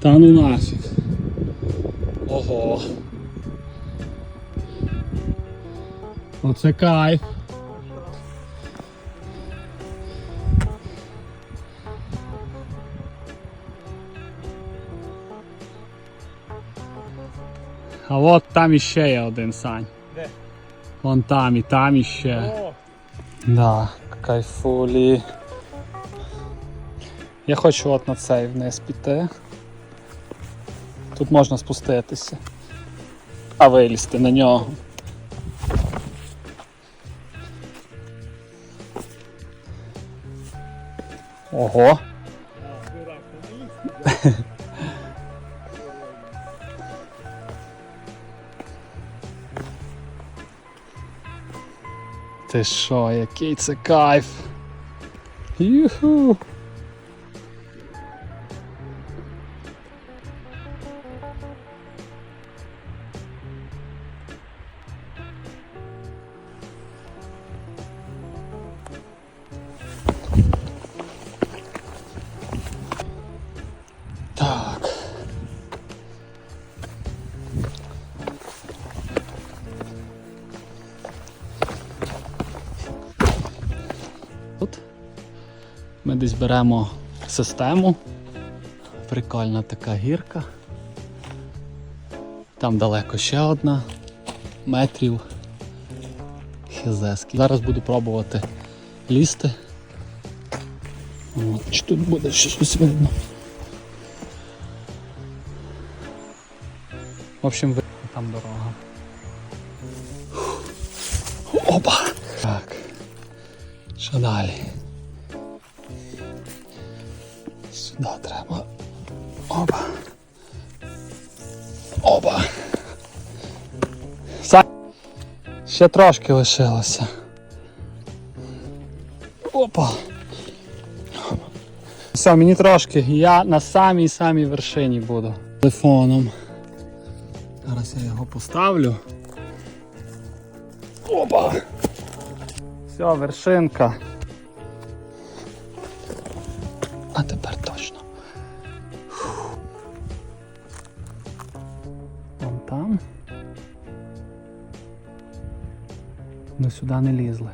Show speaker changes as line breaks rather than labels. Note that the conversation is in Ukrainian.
Та ну нафіг. Ого. Оце кайф. А от там іще є один сань.
Де?
Вон там і там іще.
О,
Да, кайфулі. Я хочу от на цей вниз піти. Тут можна спуститися. А вилізти на нього. Ого. Ти що, який це кайф? Юху. Так. Тут ми десь беремо систему. Прикольна така гірка. Там далеко ще одна метрів. Хізески. Зараз буду пробувати лізти. От, чи тут буде щось видно. В общем, там дорога. Опа! Так. Що далі? Сюди треба. Опа. Опа. Са... Ще трошки лишилося. Опа. Все, мені трошки. Я на самій самій вершині буду. Телефоном. Зараз я його поставлю. Опа. Все, вершинка. А тепер точно. Фух. Вон там. Ми сюди не лізли.